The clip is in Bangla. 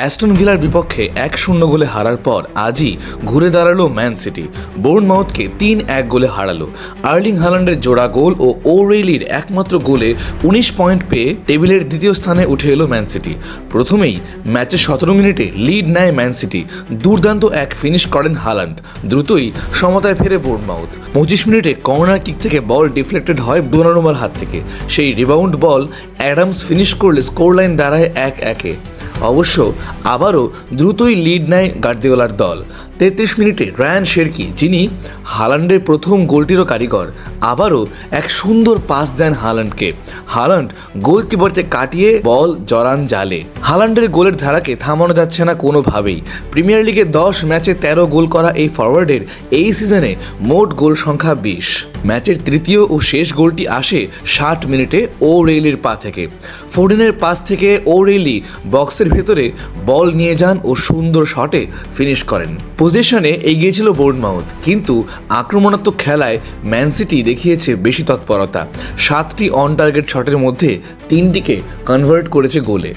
অ্যাস্টন ভিলার বিপক্ষে এক শূন্য গোলে হারার পর আজই ঘুরে দাঁড়াল ম্যান সিটি। বোর্নমাউথকে তিন এক গোলে হারালো। আর্লিং হালান্ডের জোড়া গোল ও ওরেইলির একমাত্র গোলে উনিশ পয়েন্ট পেয়ে টেবিলের দ্বিতীয় স্থানে উঠে এলো ম্যান সিটি। প্রথমেই ম্যাচের সতেরো মিনিটে লিড নেয় ম্যান সিটি। দুর্দান্ত এক ফিনিশ করেন হালান্ড। দ্রুতই সমতায় ফেরে বোর্নমাউথ। পঁচিশ মিনিটে কর্নার কিক থেকে বল ডিফ্লেক্টেড হয় ডোনারুমার হাত থেকে। সেই রিবাউন্ড বল অ্যাডামস ফিনিশ করলে স্কোর লাইন দাঁড়ায় এক একে। অবশ্য আবারও দ্রুতই লিড নেয় গার্দিওলার দল। তেত্রিশ মিনিটে রায়ান শেরকি, যিনি হালান্ডের প্রথম গোলটিরও কারিগর, আবারও এক সুন্দর পাস দেন হালান্ডকে। হালান্ড গোলকিপারকে কাটিয়ে বল জরান জালে। হালান্ডের গোলের ধারাকে থামানো যাচ্ছে না কোনোভাবেই। প্রিমিয়ার লিগে দশ ম্যাচে তেরো গোল করা এই ফরওয়ার্ডের এই সিজনে মোট গোল সংখ্যা বিশ। ম্যাচের তৃতীয় ও শেষ গোলটি আসে ষাট মিনিটে ও রেইলির পা থেকে। ফোর্ডিনের পাস থেকে ও রেইলি বক্সের ভেতরে বল নিয়ে যান ও সুন্দর শটে ফিনিশ করেন। পজিশনে এগিয়ে ছিল বোর্ডমাউথ কিন্তু আক্রমণাত্মক খেলায় ম্যান সিটি দেখিয়েছে বেশি তৎপরতা। সাতটি অন টার্গেট শটের মধ্যে তিনটিকে কনভার্ট করেছে গোলে।